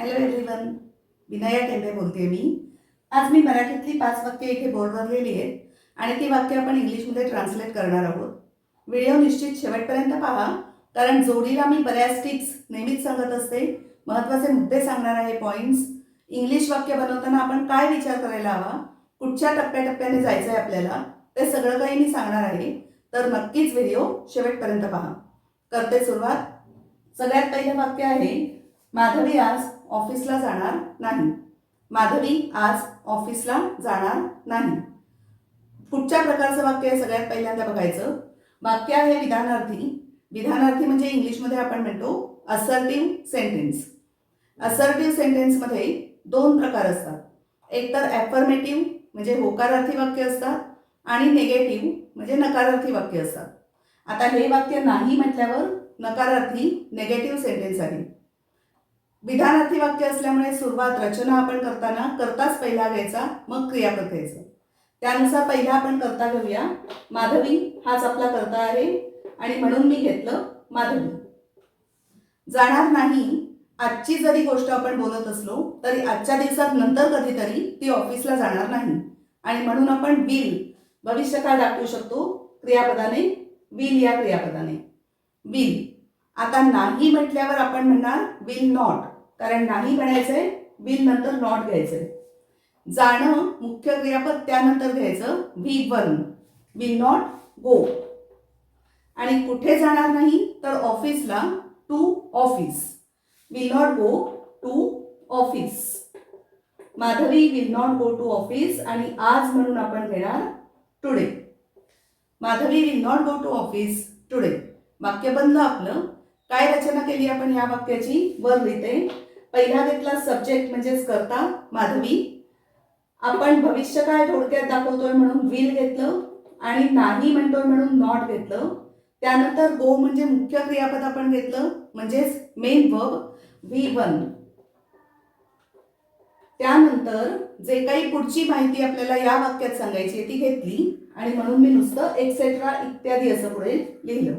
Hello everyone Vinaya Tembe बोलते मी. आज मी मराठीतली पाच वाक्य इथे बोर्डवर लिहिली आहेत आणि ती वाक्य आपण इंग्लिशमध्ये ट्रान्सलेट करणार आहोत. व्हिडिओ निश्चित शेवटपर्यंत पहा कारण जोडीला मी बऱ्याच टिप्स नेहमीच सांगत असते. महत्त्वाचे मुद्दे सांगणार आहे पॉईंट्स इंग्लिश वाक्य बनवताना आपण काय विचार करायला हवा? कुठच्या टप्प्याटप्प्याने जायचं आहे आपल्याला? ते सगळं काही मी सांगणार आहे. तर नक्कीच व्हिडिओ शेवटपर्यंत पहा. करते सुरुवात. सगळ्यात पहिलं वाक्य आहे माधवी आज ऑफिसला जाणार नाही. माधवी आज ऑफिसला जाणार नाही. कुठच्या प्रकारचं वाक्य आहे सगळ्यात पहिल्यांदा बघायचं. वाक्य आहे विधानार्थी. विधानार्थी म्हणजे इंग्लिशमध्ये आपण म्हणतो असर्टिव्ह सेंटेन्स असर्टिव्ह सेंटेन्समध्ये दोन प्रकार असतात. एक तर ॲफर्मेटिव्ह म्हणजे होकारार्थी वाक्य असतात आणि नेगेटिव्ह म्हणजे नकारार्थी वाक्य असतात. आता हे वाक्य नाही म्हटल्यावर नकारार्थी नेगेटिव्ह सेंटेन्स आहे. विधानार्थी वाक्य असल्यामुळे सुरुवात रचना आपण करताना करताच पहिला घ्यायचा मग क्रियापद घ्यायचं. त्यानुसार पहिला आपण करता घेऊया. माधवी हाच आपला करता आहे आणि म्हणून मी घेतलं माधवी. जाणार नाही आजची जरी गोष्ट आपण बोलत असलो तरी आजच्या दिवसात नंतर कधीतरी ती ऑफिसला जाणार नाही. आणि म्हणून आपण विल भविष्यकाळ दाखवू शकतो क्रियापदाने विल या क्रियापदाने. विल आता नाही म्हटल्यावर आपण म्हणणार विल नॉट कारण नाही म्हणायचंय विल नंतर नॉट घ्यायचंय. जाणं मुख्य क्रियापद त्यानंतर घ्यायचं V one will not go आणि कुठे जाणार नाही तर ऑफिसला to office will not go to office Madhavi will not go to office आणि आज म्हणून आपण घेणार today Madhavi will not go to office today वाक्य बनलं आपलं. काय रचना केली आपण या वाक्याची? वर लिहिते. पहिला घेतला सब्जेक्ट म्हणजेच करता माधवी. आपण भविष्य काय थोडक्यात दाखवतोय म्हणून विल घेतलं आणि नाही म्हणतोय म्हणून नॉट घेतलं. त्यानंतर गो म्हणजे मुख्य क्रियापद आपण घेतलं म्हणजेच मेन वर्ब व्ही वन त्यानंतर जे काही पुढची माहिती आपल्याला या वाक्यात सांगायची आहे ती घेतली आणि म्हणून मी नुसतं एक्सेट्रा इत्यादी असं पुढे लिहिलं.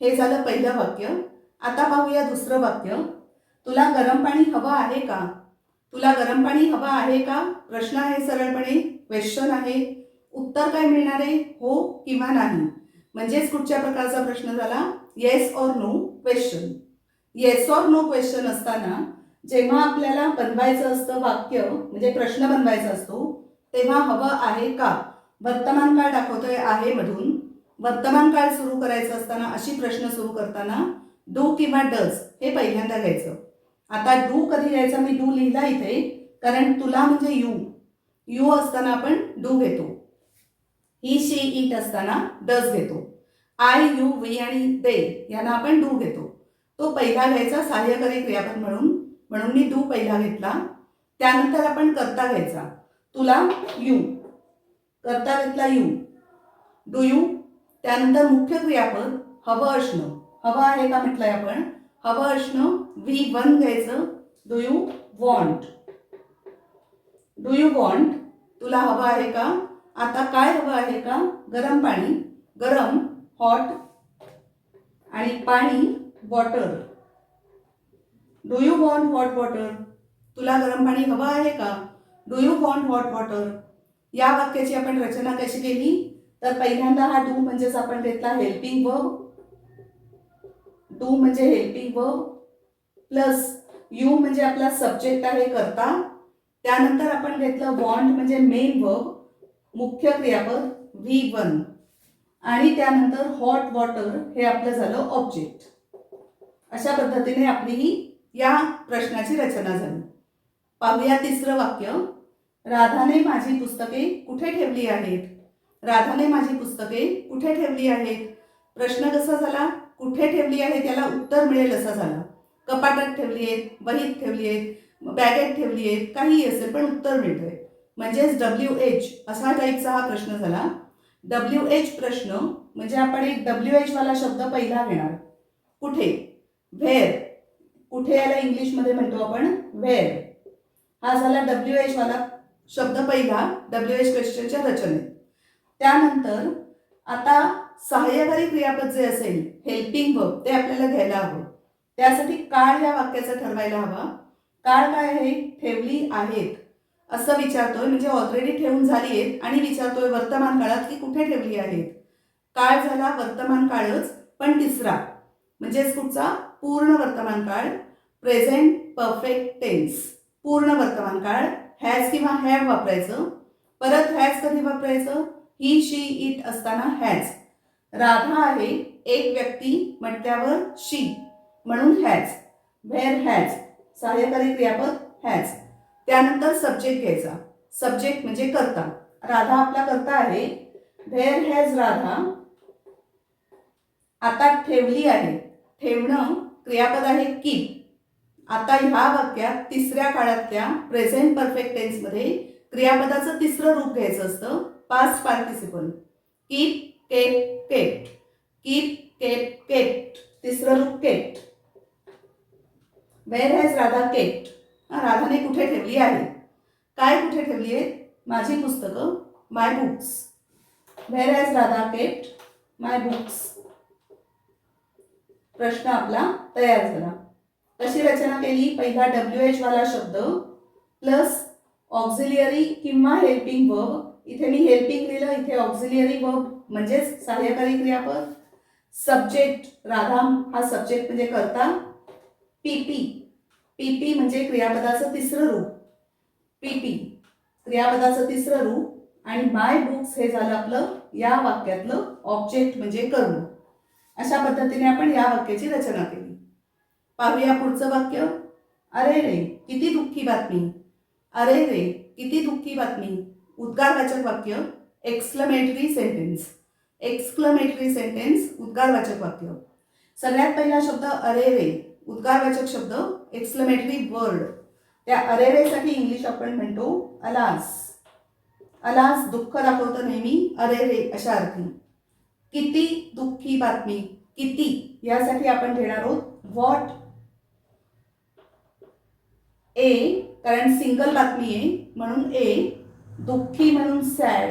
हे झालं पहिलं वाक्य. आता पाहूया दुसरं वाक्य. तुला गरम पाणी हवं आहे का? तुला गरम पाणी हवं आहे का? प्रश्न आहे सरळपणे क्वेश्चन आहे. उत्तर काय मिळणार आहे? हो किंवा नाही? म्हणजेच कुठच्या प्रकारचा प्रश्न झाला? Yes or no question yes or no question असताना जेव्हा आपल्याला बनवायचं असतं वाक्य म्हणजे प्रश्न बनवायचा असतो तेव्हा हवं आहे का? वर्तमान काळ दाखवतोय आहे मधून. वर्तमान काळ सुरू करायचं असताना अशी प्रश्न सुरू करताना डू किंवा डज हे पहिल्यांदा घ्यायचं. आता डू कधी यायचा मी डू लिहिला इथे कारण तुला म्हणजे यू यू असताना आपण डू घेतो. ही शी इट असताना डज घेतो. आय यू वी आणि दे यांना आपण डू घेतो. तो पहिला घ्यायचा सहाय्यकारी क्रियापद म्हणून म्हणून मी डू पहिला घेतला. त्यानंतर आपण करता घ्यायचा. तुला यू करता घेतला यू डू यू त्यानंतर मुख्य क्रियापद हवं असणं हवं आहे का म्हटलंय आपण? हवं असणं व्ही वन घ्यायचं do you want do you want तुला हवं आहे का? आता काय हवं आहे का? गरम पाणी गरम हॉट आणि पाणी water do you want hot water तुला गरम पाणी हवं आहे का? Do you want hot water या वाक्याची आपण रचना कशी केली? तर पहिल्यांदा हा डू म्हणजेच आपण घेतला हेल्पिंग वर्ब टू म्हणजे हेल्पिंग वर्ब प्लस यू म्हणजे आपला सब्जेक्ट आहे करता. त्यानंतर आपण घेतलं वॉन्ट म्हणजे मेन वर्ब मुख्य क्रियापद व्ही वन आणि त्यानंतर हॉट वॉटर हे आपलं झालं ऑब्जेक्ट अशा पद्धतीने आपली ही या प्रश्नाची रचना झाली. पाहूया तिसरं वाक्य. राधाने माझी पुस्तके कुठे ठेवली आहेत? राधाने माझी पुस्तके कुठे ठेवली आहेत? प्रश्न कसा झाला? कुठे ठेवली आहे त्याला उत्तर मिळेल असा झाला. कपाटात ठेवली आहेत वहीत ठेवली आहेत बॅगेत ठेवली आहेत काहीही असेल पण उत्तर मिळतंय. म्हणजेच डब्ल्यू एच असा टाईपचा हा प्रश्न झाला. डब्ल्यू एच प्रश्न म्हणजे आपण एक डब्ल्यू एच वाला शब्द पहिला घेणार. कुठे? व्हेर कुठे याला इंग्लिशमध्ये म्हणतो आपण? व्हेर हा झाला डब्ल्यू एचवाला शब्द पहिला डब्ल्यू एच क्वेश्चनच्या रचनेत. त्यानंतर आता सहाय्यकारी क्रियापद जे असेल हेल्पिंग वर्ब ते आपल्याला घ्यायला हवं. त्यासाठी काळ या वाक्याचा ठरवायला हवा. काळ काय आहे? ठेवली आहेत. असं विचारतोय म्हणजे ऑलरेडी ठेवून झाली आहेत आणि विचारतोय वर्तमान काळात की कुठे ठेवली आहेत? काळ झाला वर्तमान काळच पण तिसरा म्हणजेच कुठचा? पूर्ण वर्तमान काळ प्रेझेंट परफेक्ट टेन्स पूर्ण वर्तमान काळ हॅज किंवा हॅव वापरायचं. परत हॅज कधी वापरायचं? ही शी इट असताना हॅज राधा आहे एक व्यक्ती म्हटल्यावर शी म्हणून हॅज व्हेअर हॅज सहाय्यकारी क्रियापद हॅज त्यानंतर सब्जेक्ट घ्यायचा. सब्जेक्ट म्हणजे करता. राधा आपला करता आहे. Where has Radha? आता ठेवली आहे. ठेवणं क्रियापद आहे की. आता ह्या वाक्यात तिसऱ्या काळातल्या प्रेझेंट परफेक्ट टेन्समध्ये क्रियापदाचं तिसरं रूप घ्यायचं असतं. Past participle. Keep kept kept. Keep kept केट तिसरं रूप केट वेर हॅज राधा केट राधाने कुठे ठेवली आहे? काय कुठे ठेवली आहे? माझी पुस्तकं my books where has Radha kept my books प्रश्न आपला तयार झाला. कशी रचना केली? पहिला डब्ल्यू एच वाला शब्द प्लस ऑक्झिलियरी किंवा हेल्पिंग वर्ब इथे मी हेल्पिंग लिहिलं इथे ऑक्झिलियरी वर्ब म्हणजेच सहाय्यकारी क्रियापद. सब्जेक्ट राधाम हा सब्जेक्ट म्हणजे करता. पीपी पीपी म्हणजे क्रियापदाचं तिसरं रूप. पीपी क्रियापदाचं तिसरं रूप. आणि माय बुक्स हे झालं आपलं या वाक्यातलं ऑब्जेक्ट म्हणजे कर्म अशा पद्धतीने आपण या वाक्याची रचना केली. पाहूया पुढचं वाक्य. अरे रे किती दुःखी बातमी. अरे रे किती दुःखी बातमी. उद्गारवाचक वाक्य एक्सक्लमेटरी सेंटेन्स एक्सक्लमेटरी सेंटेन्स उद्गारवाचक वाक्य. सगळ्यात पहिला शब्द अरे रे उद्गारवाचक शब्द एक्सक्लमेटरी वर्ड त्या अरे रेसाठी इंग्लिश आपण म्हणतो अलास अलास दुःख दाखवतं नेहमी अरे रे अशा अर्थी. किती दुःखी बातमी किती यासाठी आपण घेणार आहोत व्हॉट ए कारण सिंगल बातमी आहे म्हणून ए दुःखी म्हणून सॅड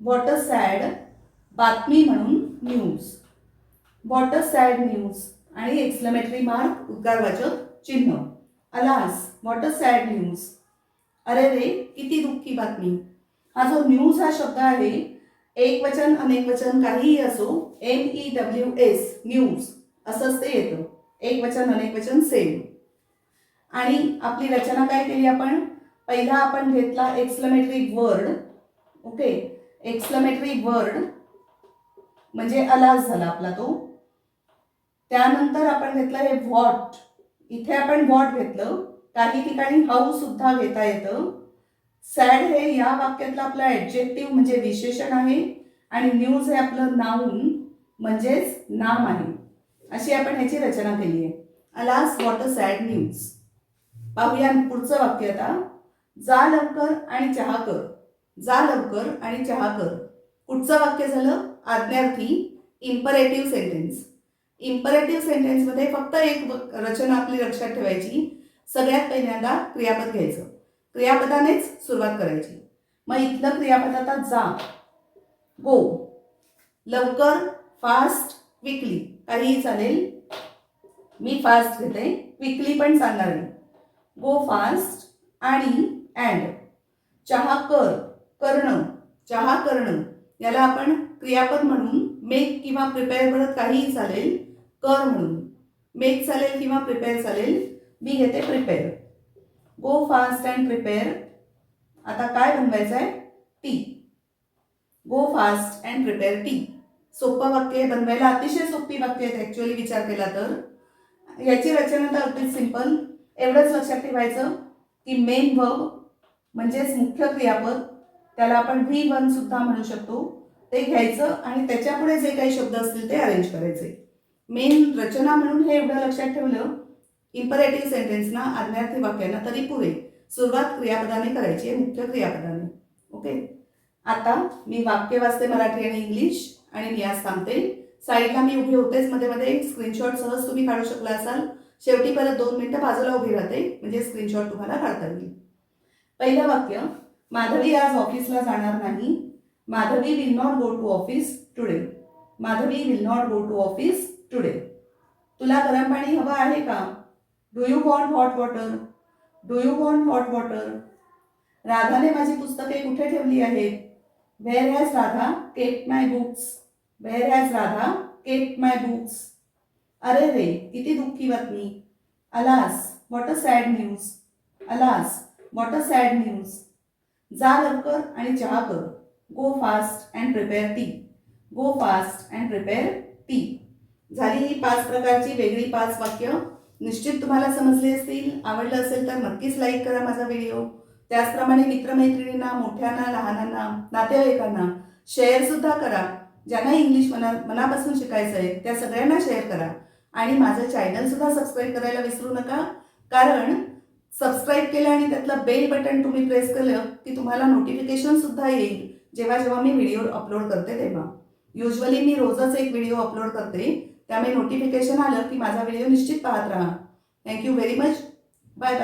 वॉट अ सॅड बातमी म्हणून news what a sad news आणि एक्सलमेटरी मार्क उद्गारवाचक चिन्ह. Alas what a sad news अरे रे किती दुःखी बातमी. हा जो न्यूज हा शब्द आहे एक वचन अनेक वचन काहीही असो M E W S news असंच ते येतं. एक वचन अनेक वचन सेम आणि आपली रचना काय केली आपण? पहिला आपण घेतला exclamatory word okay exclamatory word म्हणजे अलास झाला आपला तो. त्यानंतर आपण घेतलं हे व्हॉट इथे आपण व्हॉट घेतलं. काही ठिकाणी हाऊ सुद्धा घेता येतं. सॅड हे या वाक्यातलं आपलं ॲडजेक्टिव्ह म्हणजे विशेषण आहे. आणि न्यूज हे आपलं नाऊन म्हणजेच नाम आहे. अशी आपण ह्याची रचना केली आहे. Alas what a sad news पाहूया पुढचं वाक्य आता. जा लवकर आणि चहा कर. जा लवकर आणि चहा कर. कुठचं वाक्य झालं आज्ञार्थी इम्परेटिव्ह सेंटेन्स इम्परेटिव्ह सेंटेन्समध्ये फक्त एक रचना आपली लक्षात ठेवायची. सगळ्यात पहिल्यांदा क्रियापद घ्यायचं. क्रियापदानेच सुरुवात करायची. मग इथलं क्रियापद आता जा. गो लवकर फास्ट क्विकली काहीही चालेल. मी फास्ट घेते. क्विकली पण चालणार आहे. गो फास्ट आणि अँड चहा कर करणं चहा करणं. याला आपण क्रियापद म्हणून मेक किंवा प्रिपेअर करत काहीही चालेल कर म्हणून. मेक चालेल किंवा प्रिपेअर चालेल मी घेते prepare go fast and prepare आता काय बनवायचं आहे tea go fast and prepare tea सोपं वाक्य आहे बनवायला अतिशय सोपी वाक्य आहेत ॲक्च्युअली विचार केला तर. याची रचना तर अगदी सिंपल एवढंच लक्षात ठेवायचं की मेन वर्ब म्हणजेच मुख्य क्रियापद त्याला आपण व्ही वन सुद्धा म्हणू शकतो. ते घ्यायचं आणि त्याच्यापुढे जे काही शब्द असतील ते अरेंज करायचे. मेन रचना म्हणून हे एवढं लक्षात ठेवलं इम्परेटिव्ह सेंटेन्सना आज्ञार्थी वाक्यांना तरी पुरे. सुरुवात क्रियापदाने करायची आहे मुख्य क्रियापदाने. ओके आता मी वाक्य वाचते मराठी आणि इंग्लिश आणि मी आज थांबते. साईडला मी उभी होतेच मध्ये मध्ये स्क्रीनशॉट सहज तुम्ही काढू शकला असाल. शेवटी परत दोन मिनिटं बाजूला उभी राहते म्हणजे स्क्रीनशॉट तुम्हाला काढता येईल. पहिलं वाक्य माधवी आज ऑफिसला जाणार नाही. Madhavi will not go to office today Madhavi will not go to office today तुला गरम पाणी हवं आहे का? Do you want hot water do you want hot water राधाने माझी पुस्तके कुठे ठेवली आहेत? Where has Radha kept my books where has Radha kept my books अरे रे किती दुःखी बातमी. Alas what a sad news alas what a sad news जा लवकर आणि चहा कर. Go fast and prepare tea go fast and prepare tea झाली ही पाच प्रकारची वेगळी पाच वाक्य. निश्चित तुम्हाला समजली असतील आवडलं असेल तर नक्कीच लाईक करा माझा व्हिडिओ त्याचप्रमाणे मित्रमैत्रिणींना मोठ्यांना लहानांना नातेवाईकांना शेअरसुद्धा करा. ज्यांना इंग्लिश मना मनापासून शिकायचं आहे त्या सगळ्यांना शेअर करा. आणि माझं चॅनलसुद्धा सबस्क्राईब करायला विसरू नका. कारण सबस्क्राईब केलं आणि त्यातलं बेल बटन तुम्ही प्रेस केलं की तुम्हाला नोटिफिकेशन सुद्धा येईल. जेव्हा जेव्हा मी व्हिडिओ अपलोड करते तेव्हा. युजली मी रोजच एक व्हिडिओ अपलोड करते. त्यामुळे नोटिफिकेशन आलं की माझा व्हिडिओ निश्चित पाहत राहा. Thank you very much bye bye